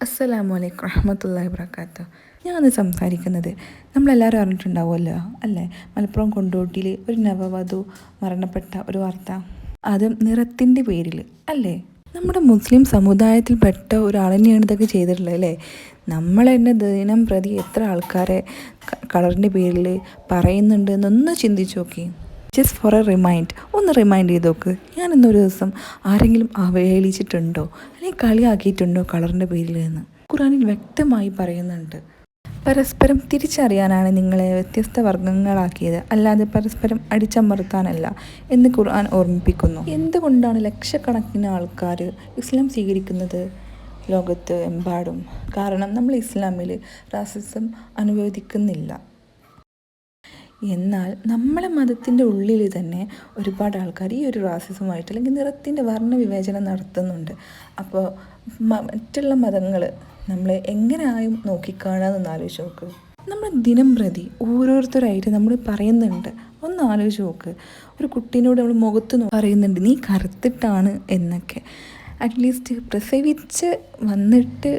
അസ്സലാമു അലൈക്കും റഹമത്തല്ലാഹി വബറകാത്തു. ഞാനന്ന് സംസാരിക്കുന്നത് നമ്മളെല്ലാവരും അറിഞ്ഞിട്ടുണ്ടാവുമല്ലോ അല്ലേ? മലപ്പുറം കൊണ്ടോട്ടിയിൽ ഒരു നവവധു മരണപ്പെട്ട ഒരു വാർത്ത. അതും നിറത്തിന്റെ പേരിൽ അല്ലേ? നമ്മുടെ മുസ്ലിം സമുദായത്തിൽപ്പെട്ട ഒരാളെന്നെയാണ് ഇതൊക്കെ ചെയ്തിട്ടുള്ളത് അല്ലേ? നമ്മൾ തന്നെ ദിനം പ്രതി എത്ര ആൾക്കാരെ കളറിന്റെ പേരിൽ പറയുന്നുണ്ട് എന്നൊന്ന് ചിന്തിച്ചു നോക്കി. ജസ്റ്റ് ഫോർ എ റിമൈൻഡ് ഒന്ന് റിമൈൻഡ് ചെയ്ത് നോക്ക്. ഞാൻ ഇന്നൊരു ദിവസം ആരെങ്കിലും അവഹേളിച്ചിട്ടുണ്ടോ? അല്ലെങ്കിൽ കളിയാക്കിയിട്ടുണ്ടോ കളറിന്റെ പേരിൽ എന്ന്? ഖുറാനിൽ വ്യക്തമായി പറയുന്നുണ്ട്. പരസ്പരം തിരിച്ചറിയാനാണ് നിങ്ങളെ വ്യത്യസ്ത വർഗങ്ങളാക്കിയത് അല്ലാതെ പരസ്പരം അടിച്ചമർത്താനല്ല എന്ന് ഖുർആൻ ഓർമ്മിപ്പിക്കുന്നു. എന്തുകൊണ്ടാണ് ലക്ഷക്കണക്കിന് ആൾക്കാർ ഇസ്ലാം സ്വീകരിക്കുന്നത് ലോകത്ത് എമ്പാടും? കാരണം നമ്മൾ ഇസ്ലാമിൽ റാസിസം അനുവദിക്കുന്നില്ല. എന്നാൽ നമ്മളെ മതത്തിന്റെ ഉള്ളിൽ തന്നെ ഒരുപാട് ആൾക്കാർ ഈ ഒരു റാസിസമായിട്ട് അല്ലെങ്കിൽ നിറത്തിന്റെ വർണവിവേചനം നടത്തുന്നുണ്ട്. അപ്പോൾ മറ്റുള്ള മതങ്ങൾ നമ്മളെ എങ്ങനെയായും നോക്കിക്കാണാമെന്ന് ആലോചിച്ച് നോക്ക്. നമ്മൾ ദിനം പ്രതി ഓരോരുത്തരായിട്ട് നമ്മൾ പറയുന്നുണ്ട്. ഒന്ന് ആലോചിച്ച് നോക്ക്. ഒരു കുട്ടീനോട് നമ്മൾ മുഖത്ത് പറയുന്നുണ്ട് നീ കറുത്തിട്ടാണ് എന്നൊക്കെ. അറ്റ്ലീസ്റ്റ് പ്രസവിച്ച് വന്നിട്ട്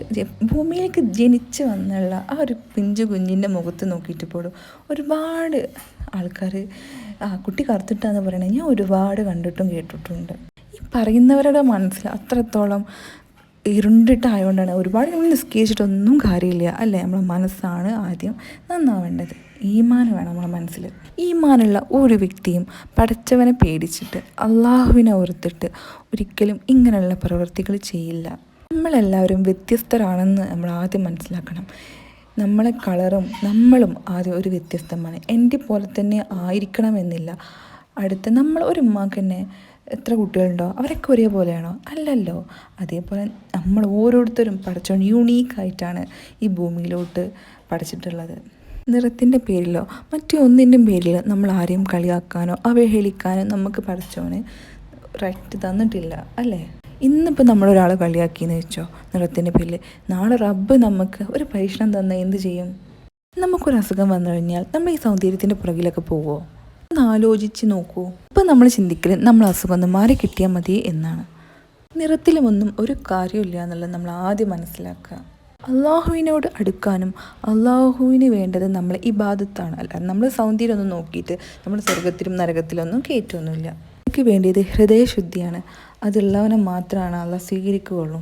ഭൂമിയിലേക്ക് ജനിച്ച് വന്നുള്ള ആ ഒരു പിഞ്ചു കുഞ്ഞിന്റെ മുഖത്ത് നോക്കിയിട്ട് പോലും ഒരുപാട് ആൾക്കാർ ആ കുട്ടി കറുത്തിട്ടാന്ന് പറയണത് ഞാൻ ഒരുപാട് കണ്ടിട്ടും കേട്ടിട്ടുണ്ട്. ഈ പറയുന്നവരുടെ മനസ്സിൽ അത്രത്തോളം ഇരുണ്ടിട്ടായതുകൊണ്ടാണ് ഒരുപാട് നമ്മൾ നിസ്കരിച്ചിട്ടൊന്നും കാര്യമില്ല അല്ലേ? നമ്മളെ മനസ്സാണ് ആദ്യം നന്നാവേണ്ടത്. ഈമാൻ വേണം നമ്മളെ മനസ്സിൽ ഈമാനുള്ള ഒരു വ്യക്തിയും പടച്ചവനെ പേടിച്ചിട്ട് അള്ളാഹുവിനെ ഓർത്തിട്ട് ഒരിക്കലും ഇങ്ങനെയുള്ള പ്രവൃത്തികൾ ചെയ്യില്ല. നമ്മളെല്ലാവരും വ്യത്യസ്തരാണെന്ന് നമ്മൾ ആദ്യം മനസ്സിലാക്കണം. നമ്മളെ കളറും നമ്മളും ആദ്യം ഒരു വ്യത്യസ്തമാണ്. എന്റെ പോലെ തന്നെ ആയിരിക്കണമെന്നില്ല. അടുത്ത് നമ്മൾ ഒരു ഉമ്മാക്ക് എത്ര കുട്ടികളുണ്ടോ? അവരൊക്കെ ഒരേപോലെയാണോ? അല്ലല്ലോ. അതേപോലെ നമ്മൾ ഓരോരുത്തരും പഠിച്ചോണ്ട് യുണീക്കായിട്ടാണ് ഈ ഭൂമിയിലോട്ട് പഠിച്ചിട്ടുള്ളത്. നിറത്തിന്റെ പേരിലോ മറ്റു ഒന്നിന്റെയും പേരിൽ നമ്മൾ ആരെയും കളിയാക്കാനോ അവഹേളിക്കാനോ നമുക്ക് പഠിച്ചോന് റൈറ്റ് തന്നിട്ടില്ല അല്ലേ? ഇന്നിപ്പോൾ നമ്മളൊരാളെ കളിയാക്കിയെന്ന് വെച്ചോ നിറത്തിന്റെ പേരിൽ നാളെ റബ്ബ് നമുക്ക് ഒരു പരീക്ഷണം തന്ന എന്ത് ചെയ്യും? നമുക്കൊരു അസുഖം വന്നു കഴിഞ്ഞാൽ നമ്മൾ ഈ സൗന്ദര്യത്തിന്റെ പുറകിലൊക്കെ പോവോ? ഒന്ന് ആലോചിച്ച് നോക്കൂ. നമ്മൾ ചിന്തിക്കൽ നമ്മൾ അസുഖം മാറി കിട്ടിയാൽ മതി എന്നാണ്. നിറത്തിലുമൊന്നും ഒരു കാര്യമില്ല എന്നുള്ളത് നമ്മൾ ആദ്യം മനസ്സിലാക്കുക. അള്ളാഹുവിനോട് അടുക്കാനും അള്ളാഹുവിന് വേണ്ടത് നമ്മൾ ഈ ഇബാദത്താണ്. അല്ല നമ്മൾ സൗന്ദര്യമൊന്നും നോക്കിയിട്ട് നമ്മൾ സ്വർഗത്തിലും നരകത്തിലൊന്നും കയറ്റൊന്നുമില്ല. എനിക്ക് വേണ്ടിയത് ഹൃദയശുദ്ധിയാണ്. അതുള്ളവനെ മാത്രമാണ് അള്ളാഹ് സ്വീകരിക്കുകയുള്ളൂ.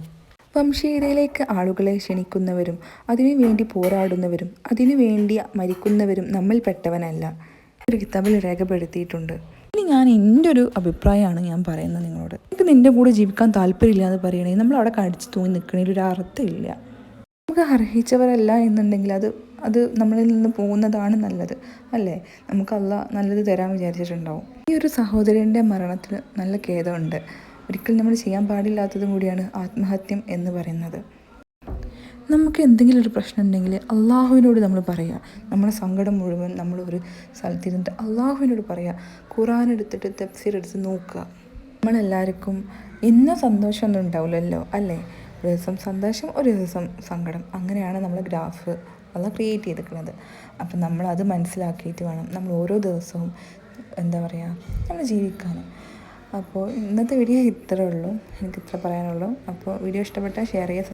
വംശീയതയിലേക്ക് ആളുകളെ ക്ഷണിക്കുന്നവരും അതിനു വേണ്ടി പോരാടുന്നവരും അതിനു വേണ്ടി മരിക്കുന്നവരും നമ്മിൽപ്പെട്ടവനല്ല. ഒരു കിതാബിൽ രേഖപ്പെടുത്തിയിട്ടുണ്ട്. ഇനി ഞാൻ എന്റെ ഒരു അഭിപ്രായമാണ് ഞാൻ പറയുന്നത് നിങ്ങളോട്. എനിക്ക് നിന്റെ കൂടെ ജീവിക്കാൻ താല്പര്യമില്ല എന്ന് പറയണേ നമ്മൾ അവിടെ കടിച്ചു തൂങ്ങി നിൽക്കണതിൽ ഒരു അർത്ഥമില്ല. നമുക്ക് അർഹിച്ചവരല്ല എന്നുണ്ടെങ്കിൽ അത് അത് നമ്മളിൽ നിന്ന് പോകുന്നതാണ് നല്ലത് അല്ലേ? നമുക്ക് അല്ല നല്ലത് തരാൻ വിചാരിച്ചിട്ടുണ്ടാവും. ഈ ഒരു സഹോദരന്റെ മരണത്തിന് നല്ല ഖേദമുണ്ട്. ഒരിക്കലും നമ്മൾ ചെയ്യാൻ പാടില്ലാത്തതും കൂടിയാണ് ആത്മഹത്യം എന്ന് പറയുന്നത്. നമുക്ക് എന്തെങ്കിലും ഒരു പ്രശ്നം ഉണ്ടെങ്കിൽ അള്ളാഹുവിനോട് നമ്മൾ പറയുക നമ്മുടെ സങ്കടം മുഴുവൻ നമ്മൾ ഒരു സ്ഥലത്തിരുന്നിട്ട് അള്ളാഹുവിനോട് പറയുക ഖുറാൻ എടുത്തിട്ട് തഫ്സീർ എടുത്ത് നോക്കുക. നമ്മളെല്ലാവർക്കും ഇന്ന സന്തോഷമൊന്നും ഉണ്ടാവില്ലല്ലോ അല്ലേ? ഒരു ദിവസം സന്തോഷം ഒരു ദിവസം സങ്കടം. അങ്ങനെയാണ് നമ്മൾ ഗ്രാഫ് അല്ല ക്രിയേറ്റ് ചെയ്തിരിക്കുന്നത്. അപ്പം നമ്മൾ അത് മനസ്സിലാക്കിയിട്ട് വേണം നമ്മൾ ഓരോ ദിവസവും എന്താ പറയുക നമ്മൾ ജീവിക്കാൻ. അപ്പോൾ ഇന്നത്തെ വീഡിയോ ഇത്രയേ ഉള്ളൂ. എനിക്ക് ഇത്ര പറയാനുള്ളൂ. അപ്പോൾ വീഡിയോ ഇഷ്ടപ്പെട്ടാൽ ഷെയർ ചെയ്യുക